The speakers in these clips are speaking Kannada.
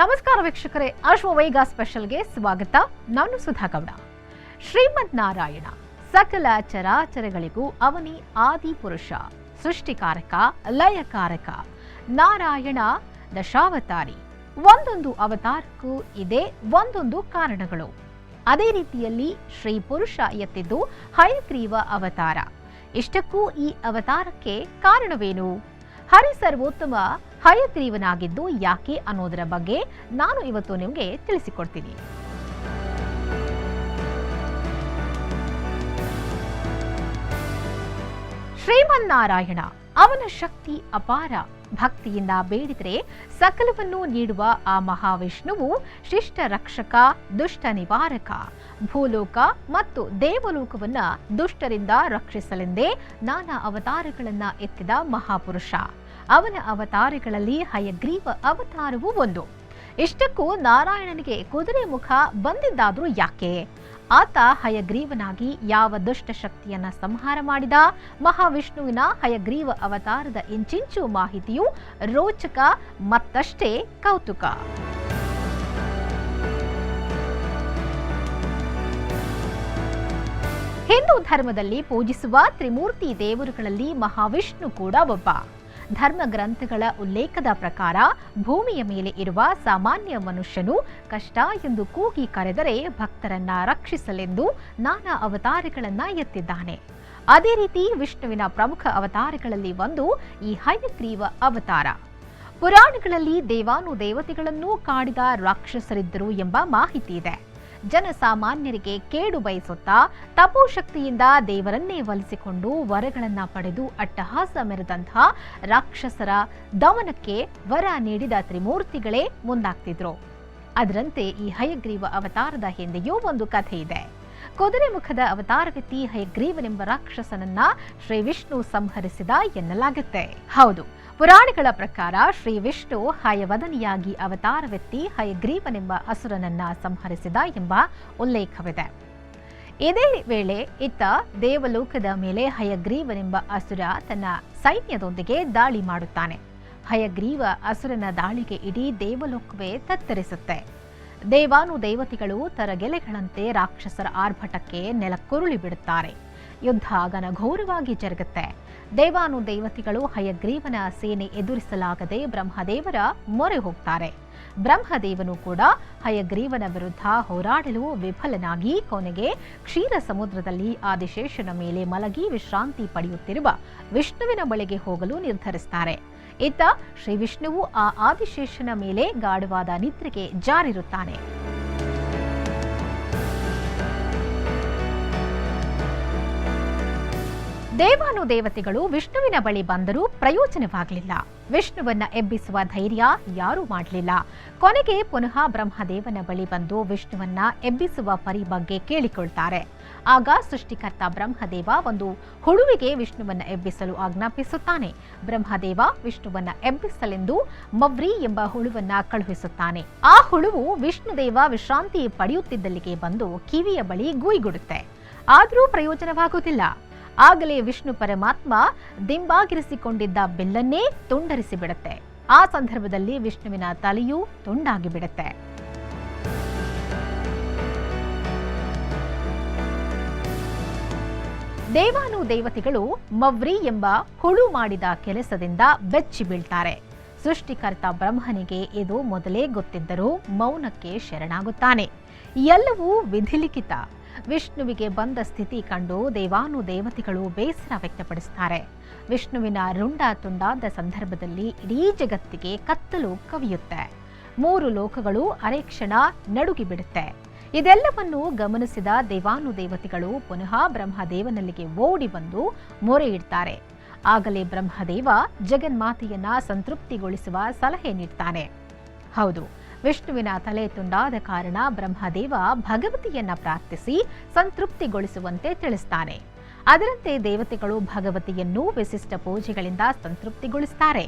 ನಮಸ್ಕಾರ ವೀಕ್ಷಕರೇ ಅಶ್ವವೈಗ ಸ್ಪೆಷಲ್ಗೆ ಸ್ವಾಗತ. ನಾನು ಸುಧಾ ಗೌಡ. ಶ್ರೀಮದ್ ನಾರಾಯಣ, ಸಕಲ ಚರಾಚರಗಳಿಗೂ ಅವನಿ ಆದಿ ಪುರುಷ, ಸೃಷ್ಟಿಕಾರಕ, ಲಯಕಾರಕ, ನಾರಾಯಣ ದಶಾವತಾರಿ. ಒಂದೊಂದು ಅವತಾರಕ್ಕೂ ಇದೆ ಒಂದೊಂದು ಕಾರಣಗಳು. ಅದೇ ರೀತಿಯಲ್ಲಿ ಶ್ರೀ ಪುರುಷ ಎತ್ತಿದ್ದು ಹಯಗ್ರೀವ ಅವತಾರ. ಇಷ್ಟಕ್ಕೂ ಈ ಅವತಾರಕ್ಕೆ ಕಾರಣವೇನು? ಹರಿ ಸರ್ವೋತ್ತಮ ಹಯಗ್ರೀವನಾಗಿದ್ದು ಯಾಕೆ ಅನ್ನೋದರ ಬಗ್ಗೆ ನಾನು ಇವತ್ತು ನಿಮಗೆ ತಿಳಿಸಿಕೊಡ್ತೀನಿ. ಶ್ರೀಮನ್ನಾರಾಯಣ, ಅವನ ಶಕ್ತಿ ಅಪಾರ. ಭಕ್ತಿಯಿಂದ ಬೇಡಿದರೆ ಸಕಲವನ್ನು ನೀಡುವ ಆ ಮಹಾವಿಷ್ಣುವು ಶಿಷ್ಟ ರಕ್ಷಕ, ದುಷ್ಟ ನಿವಾರಕ. ಭೂಲೋಕ ಮತ್ತು ದೇವಲೋಕವನ್ನ ದುಷ್ಟರಿಂದ ರಕ್ಷಿಸಲೆಂದೇ ನಾನಾ ಅವತಾರಗಳನ್ನ ಎತ್ತಿದ ಮಹಾಪುರುಷ. ಅವನ ಅವತಾರಗಳಲ್ಲಿ ಹಯಗ್ರೀವ ಅವತಾರವೂ ಒಂದು. ಇಷ್ಟಕ್ಕೂ ನಾರಾಯಣನಿಗೆ ಕುದುರೆ ಮುಖ ಬಂದಿದ್ದಾದ್ರೂ ಯಾಕೆ? ಆತ ಹಯಗ್ರೀವನಾಗಿ ಯಾವ ದುಷ್ಟ ಶಕ್ತಿಯನ್ನ ಸಂಹಾರ ಮಾಡಿದ? ಮಹಾವಿಷ್ಣುವಿನ ಹಯಗ್ರೀವ ಅವತಾರದ ಇಂಚಿಂಚು ಮಾಹಿತಿಯು ರೋಚಕ ಮತ್ತಷ್ಟೇ ಕೌತುಕ. ಹಿಂದೂ ಧರ್ಮದಲ್ಲಿ ಪೂಜಿಸುವ ತ್ರಿಮೂರ್ತಿ ದೇವರುಗಳಲ್ಲಿ ಮಹಾವಿಷ್ಣು ಕೂಡ ಒಬ್ಬ. ಧರ್ಮ ಗ್ರಂಥಗಳ ಉಲ್ಲೇಖದ ಪ್ರಕಾರ ಭೂಮಿಯ ಮೇಲೆ ಇರುವ ಸಾಮಾನ್ಯ ಮನುಷ್ಯನು ಕಷ್ಟ ಎಂದು ಕೂಗಿ ಕರೆದರೆ ಭಕ್ತರನ್ನ ರಕ್ಷಿಸಲೆಂದು ನಾನಾ ಅವತಾರಗಳನ್ನ ಎತ್ತಿದ್ದಾನೆ. ಅದೇ ರೀತಿ ವಿಷ್ಣುವಿನ ಪ್ರಮುಖ ಅವತಾರಗಳಲ್ಲಿ ಒಂದು ಈ ಹಯಗ್ರೀವ ಅವತಾರ. ಪುರಾಣಗಳಲ್ಲಿ ದೇವಾನು ದೇವತೆಗಳನ್ನು ಕಾಡಿದ ರಾಕ್ಷಸರಿದ್ದರು ಎಂಬ ಮಾಹಿತಿ ಇದೆ. ಜನಸಾಮಾನ್ಯರಿಗೆ ಕೇಡು ಬಯಸುತ್ತಾ ತಪೋಶಕ್ತಿಯಿಂದ ದೇವರನ್ನೇ ಒಲಿಸಿಕೊಂಡು ವರಗಳನ್ನ ಪಡೆದು ಅಟ್ಟಹಾಸ ಮೆರೆದಂತಹ ರಾಕ್ಷಸರ ದಮನಕ್ಕೆ ವರ ನೀಡಿದ ತ್ರಿಮೂರ್ತಿಗಳೇ ಮುಂದಾಗ್ತಿದ್ರು. ಅದರಂತೆ ಈ ಹಯಗ್ರೀವ ಅವತಾರದ ಹಿಂದೆಯೂ ಒಂದು ಕಥೆ ಇದೆ. ಕುದುರೆ ಮುಖದ ಅವತಾರವೆತ್ತಿ ಹಯಗ್ರೀವನೆಂಬ ರಾಕ್ಷಸನನ್ನ ಶ್ರೀ ವಿಷ್ಣು ಸಂಹರಿಸಿದ ಎನ್ನಲಾಗುತ್ತೆ. ಹೌದು ಪುರಾಣಗಳ ಪ್ರಕಾರ ಶ್ರೀ ವಿಷ್ಣು ಹಯವದನಿಯಾಗಿ ಅವತಾರವೆತ್ತಿ ಹಯಗ್ರೀವನೆಂಬ ಅಸುರನನ್ನ ಸಂಹರಿಸಿದ ಎಂಬ ಉಲ್ಲೇಖವಿದೆ. ಇದೇ ವೇಳೆ ಇತ್ತ ದೇವಲೋಕದ ಮೇಲೆ ಹಯಗ್ರೀವನೆಂಬ ಅಸುರ ತನ್ನ ಸೈನ್ಯದೊಂದಿಗೆ ದಾಳಿ ಮಾಡುತ್ತಾನೆ. ಹಯಗ್ರೀವ ಅಸುರನ ದಾಳಿಗೆ ಇಡೀ ದೇವಲೋಕವೇ ತತ್ತರಿಸುತ್ತೆ. ದೇವಾನು ದೇವತೆಗಳು ತರಗೆಲೆಗಳಂತೆ ರಾಕ್ಷಸರ ಆರ್ಭಟಕ್ಕೆ ನೆಲಕ್ಕುರುಳಿ ಬಿಡುತ್ತಾರೆ. ಯುದ್ಧ ಘನಘೋರವಾಗಿ ಜರುಗುತ್ತೆ. ದೇವಾನು ದೇವತೆಗಳು ಹಯಗ್ರೀವನ ಸೇನೆ ಎದುರಿಸಲಾಗದೆ ಬ್ರಹ್ಮದೇವರ ಮೊರೆ ಹೋಗ್ತಾರೆ. ಬ್ರಹ್ಮದೇವನು ಕೂಡ ಹಯಗ್ರೀವನ ವಿರುದ್ಧ ಹೋರಾಡಲು ವಿಫಲನಾಗಿ ಕೊನೆಗೆ ಕ್ಷೀರ ಸಮುದ್ರದಲ್ಲಿ ಆದಿಶೇಷನ ಮೇಲೆ ಮಲಗಿ ವಿಶ್ರಾಂತಿ ಪಡೆಯುತ್ತಿರುವ ವಿಷ್ಣುವಿನ ಬಳಿಗೆ ಹೋಗಲು ನಿರ್ಧರಿಸ್ತಾರೆ. ಇತ್ತ ಶ್ರೀ ವಿಷ್ಣುವು ಆ ಆದಿಶೇಷನ ಮೇಲೆ ಗಾಢವಾದ ನಿದ್ರೆಗೆ ಜಾರಿರುತ್ತಾನೆ. ದೇವಾನು ದೇವತೆಗಳು ವಿಷ್ಣುವಿನ ಬಳಿ ಬಂದರೂ ಪ್ರಯೋಜನವಾಗಲಿಲ್ಲ. ವಿಷ್ಣುವನ್ನ ಎಬ್ಬಿಸುವ ಧೈರ್ಯ ಯಾರೂ ಮಾಡಲಿಲ್ಲ. ಕೊನೆಗೆ ಪುನಃ ಬ್ರಹ್ಮದೇವನ ಬಳಿ ಬಂದು ವಿಷ್ಣುವನ್ನ ಎಬ್ಬಿಸುವ ಪರಿ ಬಗ್ಗೆ ಕೇಳಿಕೊಳ್ತಾರೆ. ಆಗ ಸೃಷ್ಟಿಕರ್ತ ಬ್ರಹ್ಮದೇವ ಒಂದು ಹುಳುವಿಗೆ ವಿಷ್ಣುವನ್ನ ಎಬ್ಬಿಸಲು ಆಜ್ಞಾಪಿಸುತ್ತಾನೆ. ಬ್ರಹ್ಮದೇವ ವಿಷ್ಣುವನ್ನ ಎಬ್ಬಿಸಲೆಂದು ಮವ್ರಿ ಎಂಬ ಹುಳುವನ್ನ ಕಳುಹಿಸುತ್ತಾನೆ. ಆ ಹುಳುವು ವಿಷ್ಣುದೇವ ವಿಶ್ರಾಂತಿ ಪಡೆಯುತ್ತಿದ್ದಲ್ಲಿಗೆ ಬಂದು ಕಿವಿಯ ಬಳಿ ಗೂಯ್ಗುಡುತ್ತೆ. ಆದರೂ ಪ್ರಯೋಜನವಾಗುವುದಿಲ್ಲ. ಆಗಲೇ ವಿಷ್ಣು ಪರಮಾತ್ಮ ದಿಂಬಾಗಿರಿಸಿಕೊಂಡಿದ್ದ ಬೆಲ್ಲನ್ನೇ ತುಂಡರಿಸಿ ಬಿಡುತ್ತೆ. ಆ ಸಂದರ್ಭದಲ್ಲಿ ವಿಷ್ಣುವಿನ ತಲೆಯೂ ತುಂಡಾಗಿ ಬಿಡುತ್ತೆ. ದೇವಾನು ದೇವತೆಗಳು ಮವ್ರಿ ಎಂಬ ಹುಳು ಮಾಡಿದ ಕೆಲಸದಿಂದ ಬೆಚ್ಚಿ ಬೀಳ್ತಾರೆ. ಸೃಷ್ಟಿಕರ್ತ ಬ್ರಹ್ಮನಿಗೆ ಇದು ಮೊದಲೇ ಗೊತ್ತಿದ್ದರೂ ಮೌನಕ್ಕೆ ಶರಣಾಗುತ್ತಾನೆ. ಎಲ್ಲವೂ ವಿಧಿಲಿಖಿತ. ವಿಷ್ಣುವಿಗೆ ಬಂದ ಸ್ಥಿತಿ ಕಂಡು ದೇವಾನು ದೇವತೆಗಳು ಬೇಸರ ವ್ಯಕ್ತಪಡಿಸುತ್ತಾರೆ. ವಿಷ್ಣುವಿನ ರುಂಡ ತುಂಡಾದ ಸಂದರ್ಭದಲ್ಲಿ ಇಡೀ ಜಗತ್ತಿಗೆ ಕತ್ತಲು ಕವಿಯುತ್ತೆ. ಮೂರು ಲೋಕಗಳು ಅರೆಕ್ಷಣ ನಡುಗಿ ಬಿಡುತ್ತೆ ಇದೆಲ್ಲವನ್ನು ಗಮನಿಸಿದ ದೇವಾನು ದೇವತೆಗಳು ಪುನಃ ಬ್ರಹ್ಮದೇವನಲ್ಲಿಗೆ ಓಡಿ ಬಂದು ಮೊರೆ ಇಡ್ತಾರೆ. ಆಗಲೇ ಬ್ರಹ್ಮದೇವ ಜಗನ್ಮಾತೆಯನ್ನ ಸಂತೃಪ್ತಿಗೊಳಿಸುವ ಸಲಹೆ ನೀಡ್ತಾನೆ. ಹೌದು. ವಿಷ್ಣುವಿನ ತಲೆ ತುಂಡಾದ ಕಾರಣ ಬ್ರಹ್ಮದೇವ ಭಗವತಿಯನ್ನ ಪ್ರಾರ್ಥಿಸಿ ಸಂತೃಪ್ತಿಗೊಳಿಸುವಂತೆ ತಿಳಿಸ್ತಾನೆ. ಅದರಂತೆ ದೇವತೆಗಳು ಭಗವತಿಯನ್ನು ವಿಶಿಷ್ಟ ಪೂಜೆಗಳಿಂದ ಸಂತೃಪ್ತಿಗೊಳಿಸುತ್ತಾರೆ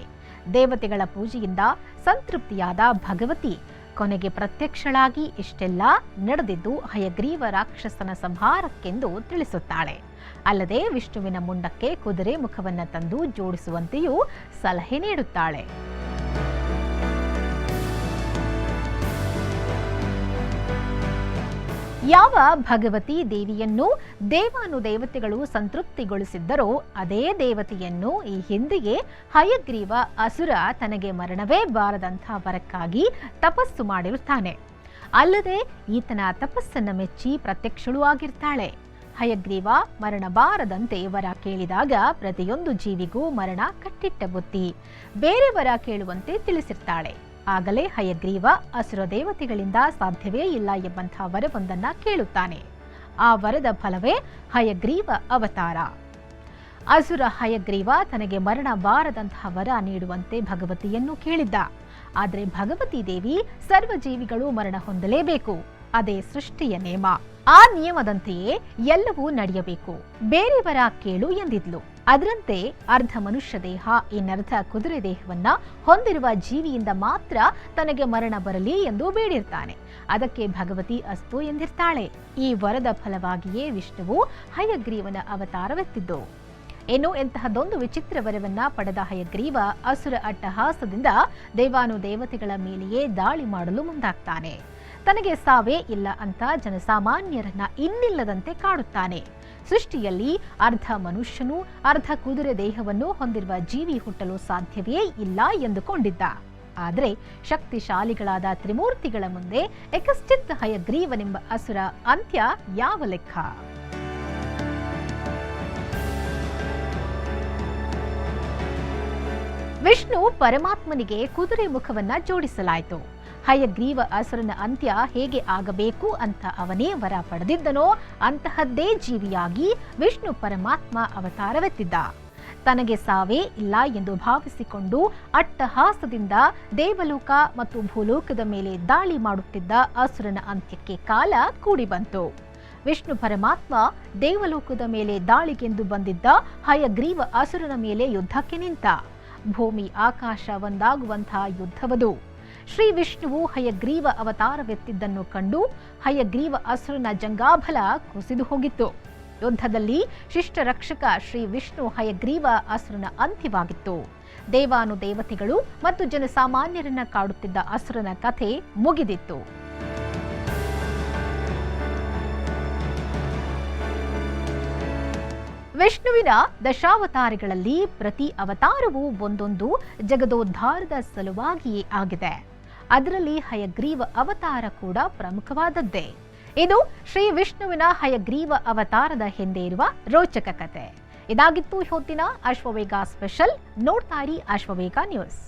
ದೇವತೆಗಳ ಪೂಜೆಯಿಂದ ಸಂತೃಪ್ತಿಯಾದ ಭಗವತಿ ಕೊನೆಗೆ ಪ್ರತ್ಯಕ್ಷಳಾಗಿ ಇಷ್ಟೆಲ್ಲ ನಡೆದಿದ್ದು ಹಯಗ್ರೀವ ರಾಕ್ಷಸನ ಸಂಹಾರಕ್ಕೆಂದು ತಿಳಿಸುತ್ತಾಳೆ. ಅಲ್ಲದೆ ವಿಷ್ಣುವಿನ ಮುಂಡಕ್ಕೆ ಕುದುರೆ ಮುಖವನ್ನು ತಂದು ಜೋಡಿಸುವಂತೆಯೂ ಸಲಹೆ ನೀಡುತ್ತಾಳೆ. ಯಾವ ಭಗವತಿ ದೇವಿಯನ್ನು ದೇವಾನುದೇವತೆಗಳು ಸಂತೃಪ್ತಿಗೊಳಿಸಿದ್ದರೋ ಅದೇ ದೇವತೆಯನ್ನು ಈ ಹಿಂದೆಯೇ ಹಯಗ್ರೀವ ಅಸುರ ತನಗೆ ಮರಣವೇ ಬಾರದಂಥ ವರಕ್ಕಾಗಿ ತಪಸ್ಸು ಮಾಡಿರುತ್ತಾನೆ. ಅಲ್ಲದೆ ಈತನ ತಪಸ್ಸನ್ನು ಮೆಚ್ಚಿ ಪ್ರತ್ಯಕ್ಷಳೂ ಆಗಿರ್ತಾಳೆ. ಹಯಗ್ರೀವ ಮರಣ ಬಾರದಂತೆ ವರ ಕೇಳಿದಾಗ ಪ್ರತಿಯೊಂದು ಜೀವಿಗೂ ಮರಣ ಕಟ್ಟಿಟ್ಟ ಬುತ್ತಿ ಬೇರೆ ವರ ಕೇಳುವಂತೆ ತಿಳಿಸಿರ್ತಾಳೆ. ಆಗಲೇ ಹಯಗ್ರೀವ ಅಸುರ ದೇವತೆಗಳಿಂದ ಸಾಧ್ಯವೇ ಇಲ್ಲ ಎಂಬಂತಹ ವರವೊಂದನ್ನ ಕೇಳುತ್ತಾನೆ. ಆ ವರದ ಫಲವೇ ಹಯಗ್ರೀವ ಅವತಾರ. ಅಸುರ ಹಯಗ್ರೀವ ತನಗೆ ಮರಣ ಬಾರದಂತಹ ವರ ನೀಡುವಂತೆ ಭಗವತಿಯನ್ನು ಕೇಳಿದ್ದ. ಆದರೆ ಭಗವತಿ ದೇವಿ ಸರ್ವಜೀವಿಗಳು ಮರಣ ಹೊಂದಲೇಬೇಕು. ಅದೇ ಸೃಷ್ಟಿಯ ನೇಮ. ಆ ನಿಯಮದಂತೆಯೇ ಎಲ್ಲವೂ ನಡೆಯಬೇಕು. ಬೇರೆಯವರ ಕೇಳು ಎಂದಿದ್ಲು. ಅದರಂತೆ ಅರ್ಧ ಮನುಷ್ಯ ದೇಹ ಇನ್ನರ್ಧ ಕುದುರೆ ದೇಹವನ್ನ ಹೊಂದಿರುವ ಜೀವಿಯಿಂದ ಮಾತ್ರ ತನಗೆ ಮರಣ ಬರಲಿ ಎಂದು ಬೇಡಿರ್ತಾನೆ. ಅದಕ್ಕೆ ಭಗವತಿ ಅಸ್ತು ಎಂದಿರ್ತಾಳೆ. ಈ ವರದ ಫಲವಾಗಿಯೇ ವಿಷ್ಣುವು ಹಯಗ್ರೀವನ ಅವತಾರವೆತ್ತಿದ್ದು. ಇನ್ನು ಎಂತಹದೊಂದು ವಿಚಿತ್ರ ವರವನ್ನ ಪಡೆದ ಹಯಗ್ರೀವ ಅಸುರ ಅಟ್ಟಹಾಸದಿಂದ ದೇವಾನು ದೇವತೆಗಳ ಮೇಲೆಯೇ ದಾಳಿ ಮಾಡಲು ಮುಂದಾಗ್ತಾನೆ. ತನಗೆ ಸಾವೇ ಇಲ್ಲ ಅಂತ ಜನಸಾಮಾನ್ಯರನ್ನ ಇನ್ನಿಲ್ಲದಂತೆ ಕಾಡುತ್ತಾನೆ. ಸೃಷ್ಟಿಯಲ್ಲಿ ಅರ್ಧ ಮನುಷ್ಯನು, ಅರ್ಧ ಕುದುರೆ ದೇಹವನ್ನು ಹೊಂದಿರುವ ಜೀವಿ ಹುಟ್ಟಲು ಸಾಧ್ಯವೇ ಇಲ್ಲ ಎಂದುಕೊಂಡಿದ್ದ. ಆದರೆ ಶಕ್ತಿಶಾಲಿಗಳಾದ ತ್ರಿಮೂರ್ತಿಗಳ ಮುಂದೆ ಎಕಶ್ಚಿತ್ ಹಯಗ್ರೀವನೆಂಬ ಅಸುರ ಅಂತ್ಯ ಯಾವ ಲೆಕ್ಕ? ವಿಷ್ಣು ಪರಮಾತ್ಮನಿಗೆ ಕುದುರೆ ಮುಖವನ್ನ ಜೋಡಿಸಲಾಯಿತು. ಹಯಗ್ರೀವ ಅಸುರನ ಅಂತ್ಯ ಹೇಗೆ ಆಗಬೇಕು ಅಂತ ಅವನೇ ವರ ಪಡೆದಿದ್ದನೋ ಅಂತಹದ್ದೇ ಜೀವಿಯಾಗಿ ವಿಷ್ಣು ಪರಮಾತ್ಮ ಅವತಾರವೆತ್ತಿದ್ದ. ತನಗೆ ಸಾವೇ ಇಲ್ಲ ಎಂದು ಭಾವಿಸಿಕೊಂಡು ಅಟ್ಟಹಾಸದಿಂದ ದೇವಲೋಕ ಮತ್ತು ಭೂಲೋಕದ ಮೇಲೆ ದಾಳಿ ಮಾಡುತ್ತಿದ್ದ ಅಸುರನ ಅಂತ್ಯಕ್ಕೆ ಕಾಲ ಕೂಡಿ ಬಂತು ವಿಷ್ಣು ಪರಮಾತ್ಮ ದೇವಲೋಕದ ಮೇಲೆ ದಾಳಿಗೆಂದು ಬಂದಿದ್ದ ಹಯಗ್ರೀವ ಅಸುರನ ಮೇಲೆ ಯುದ್ಧಕ್ಕೆ ನಿಂತ. ಭೂಮಿ ಆಕಾಶ ಒಂದಾಗುವಂತಹ ಯುದ್ಧವದು. ಶ್ರೀ ವಿಷ್ಣುವು ಹಯಗ್ರೀವ ಅವತಾರವೆತ್ತಿದ್ದನ್ನು ಕಂಡು ಹಯಗ್ರೀವ ಅಸುರನ ಜಂಗಾಭಲ ಕುಸಿದು ಹೋಗಿತ್ತು. ಯುದ್ಧದಲ್ಲಿ ಶಿಷ್ಟ ರಕ್ಷಕ ಶ್ರೀ ವಿಷ್ಣು ಹಯಗ್ರೀವ ಅಸುರನ ಅಂತ್ಯವಾಗಿತ್ತು. ದೇವಾನು ದೇವತೆಗಳು ಮತ್ತು ಜನಸಾಮಾನ್ಯರನ್ನ ಕಾಡುತ್ತಿದ್ದ ಅಸುರನ ಕಥೆ ಮುಗಿದಿತ್ತು. ವಿಷ್ಣುವಿನ ದಶಾವತಾರಗಳಲ್ಲಿ ಪ್ರತಿ ಅವತಾರವೂ ಒಂದೊಂದು ಜಗದೋದ್ಧಾರದ ಸಲುವಾಗಿಯೇ ಆಗಿದೆ. ಅದರಲ್ಲಿ ಹಯಗ್ರೀವ ಅವತಾರ ಕೂಡ ಪ್ರಮುಖವಾದದ್ದೇ. ಇದು ಶ್ರೀ ವಿಷ್ಣುವಿನ ಹಯಗ್ರೀವ ಅವತಾರದ ಹಿಂದೆ ಇರುವ ರೋಚಕ ಕತೆ. ಇದಾಗಿತ್ತು ಹೊತ್ತಿನ ಅಶ್ವವೇಗ ಸ್ಪೆಷಲ್ ನೋಡ್ತಾ ಇರಿ ಅಶ್ವವೇಗ ನ್ಯೂಸ್